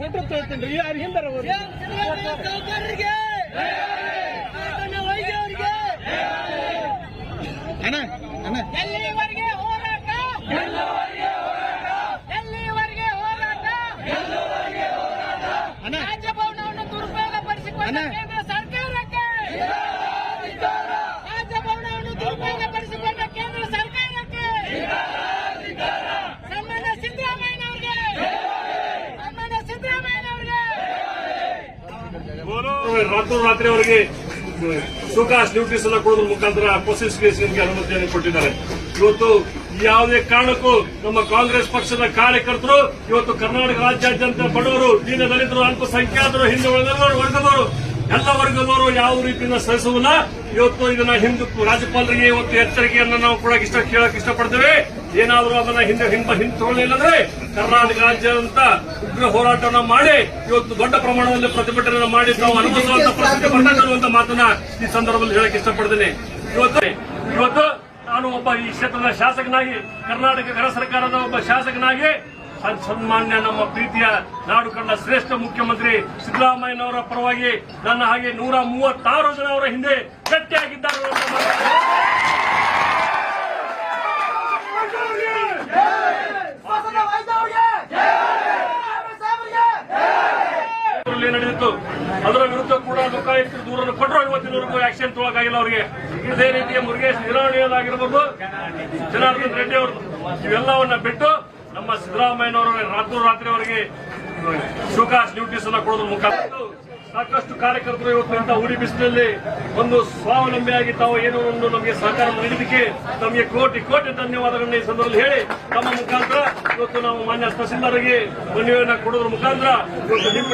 Letter ತೋರಿಸ್ತೀನಿ ಯಾರು ಹಿಂದರ ಸಾವುಕಾರರಿಗೆ ಕಾರ್ಖಾನೆ ವೈದ್ಯರಿಗೆ ಅಣ್ಣ ಅಣ್ಣ ಅಣ್ಣ ರಾತ್ರೋರಾತ್ರಿ ಅವರಿಗೆ ಸುಖಾಸ್ ಡ್ಯೂಟೀಸ್ ಎಲ್ಲ ಕೊಡೋದ್ರ ಮುಖಾಂತರ ಪೊಸಿಸ್ ಕೇಸ್ಗೆ ಅನುಮತಿಯನ್ನು ಕೊಟ್ಟಿದ್ದಾರೆ. ಇವತ್ತು ಯಾವುದೇ ಕಾರಣಕ್ಕೂ ನಮ್ಮ ಕಾಂಗ್ರೆಸ್ ಪಕ್ಷದ ಕಾರ್ಯಕರ್ತರು, ಇವತ್ತು ಕರ್ನಾಟಕ ರಾಜ್ಯಾದ್ಯಂತ ಬಡವರು, ದೀನ ದಲಿತರು, ಅಲ್ಪಸಂಖ್ಯಾತರು ಹಿಂದೆ ವರ್ಗದವರು ಎಲ್ಲ ಯಾವ ರೀತಿಯಿಂದ ಸಹಿಸುವುದಿಲ್ಲ ಇವತ್ತು ಇದನ್ನ ಹಿಂದೂ ರಾಜ್ಯಪಾಲರಿಗೆ ಇವತ್ತು ಎಚ್ಚರಿಕೆಯನ್ನು ನಾವು ಕೂಡ ಇಷ್ಟ ಕೇಳಕ್ ಇಷ್ಟಪಡ್ತೇವೆ. ಏನಾದರೂ ಅದನ್ನ ಹಿಂದೆ ಹಿಂಬ ಹಿಂದೆ ಕರ್ನಾಟಕ ರಾಜ್ಯಾದ್ಯಂತ ಉಗ್ರ ಹೋರಾಟವನ್ನು ಮಾಡಿ ಇವತ್ತು ದೊಡ್ಡ ಪ್ರಮಾಣದಲ್ಲಿ ಪ್ರತಿಭಟನೆ ಮಾಡಿ ತಾವು ಅನುಭವಿಸುವಂತ ಪರಿಸ್ಥಿತಿ ಅನ್ನುವಂತ ಮಾತನ್ನ ಈ ಸಂದರ್ಭದಲ್ಲಿ ಹೇಳಕ್ ಇಷ್ಟಪಡ್ತೇನೆ. ಇವತ್ತು ಇವತ್ತು ನಾನು ಒಬ್ಬ ಈ ಕ್ಷೇತ್ರದ ಶಾಸಕನಾಗಿ, ಕರ್ನಾಟಕ ಗೃಹ ಸರ್ಕಾರದ ಒಬ್ಬ ಶಾಸಕನಾಗಿ ಸನ್ಮಾನ್ಯ ನಮ್ಮ ಪ್ರೀತಿಯ ನಾಡು ಕಂಡ ಶ್ರೇಷ್ಠ ಮುಖ್ಯಮಂತ್ರಿ ಸಿದ್ದರಾಮಯ್ಯನವರ ಪರವಾಗಿ ನನ್ನ ಹಾಗೆ ನೂರ ಮೂವತ್ತಾರು ಜನ ಅವರ ಹಿಂದೆ ಗಟ್ಟಿಯಾಗಿದ್ದಾರೆ ನಡೆದಿತ್ತು. ಅದರ ವಿರುದ್ಧ ಕೂಡ ಲೋಕಾಯುಕ್ತರು ದೂರನ್ನು ಕೊಟ್ಟರು. ಇವತ್ತಿನವರೆಗೂ ಆಕ್ಷನ್ ತೊಗೊಳಕಾಗಿಲ್ಲ ಅವರಿಗೆ. ಇದೇ ರೀತಿಯ ಮುರುಗೇಶ್ ನಿರಾವಣಿಯದಾಗಿರ್ಬೋದು ಜನಾರ್ದನ್ ರೆಡ್ಡಿ ಅವರು ಇವೆಲ್ಲವನ್ನ ಬಿಟ್ಟು ನಮ್ಮ ಸಿದ್ದರಾಮಯ್ಯನವರ ರಾತ್ರೋರಾತ್ರಿ ಅವರಿಗೆ ಶೋಕಾಸ್ ಡ್ಯೂಟೀಸ್ ಅನ್ನ ಕೊಡೋದ್ರ ಮುಖಾಂತರ ಸಾಕಷ್ಟು ಕಾರ್ಯಕರ್ತರು ಇವತ್ತು ಇಂಥ ಉಡಿ ಬಿಸಿಲಲ್ಲಿ ಒಂದು ಸ್ವಾವಲಂಬಿಯಾಗಿ ತಾವು ಏನೋ ಒಂದು ನಮಗೆ ಸಹಕಾರ ನೀಡಿದಕ್ಕೆ ತಮಗೆ ಕೋಟಿ ಕೋಟಿ ಧನ್ಯವಾದಗಳನ್ನ ಈ ಸಂದರ್ಭದಲ್ಲಿ ಹೇಳಿ ತಮ್ಮ ಮುಖಾಂತರ ಇವತ್ತು ನಾವು ಮಾನ್ಯ ತಹಸೀಲ್ದಾರ್ಗೆ ಮನವಿಯನ್ನ ಕೊಡೋದ್ರ ಮುಖಾಂತರ ಇವತ್ತು ನಿಮ್ಮ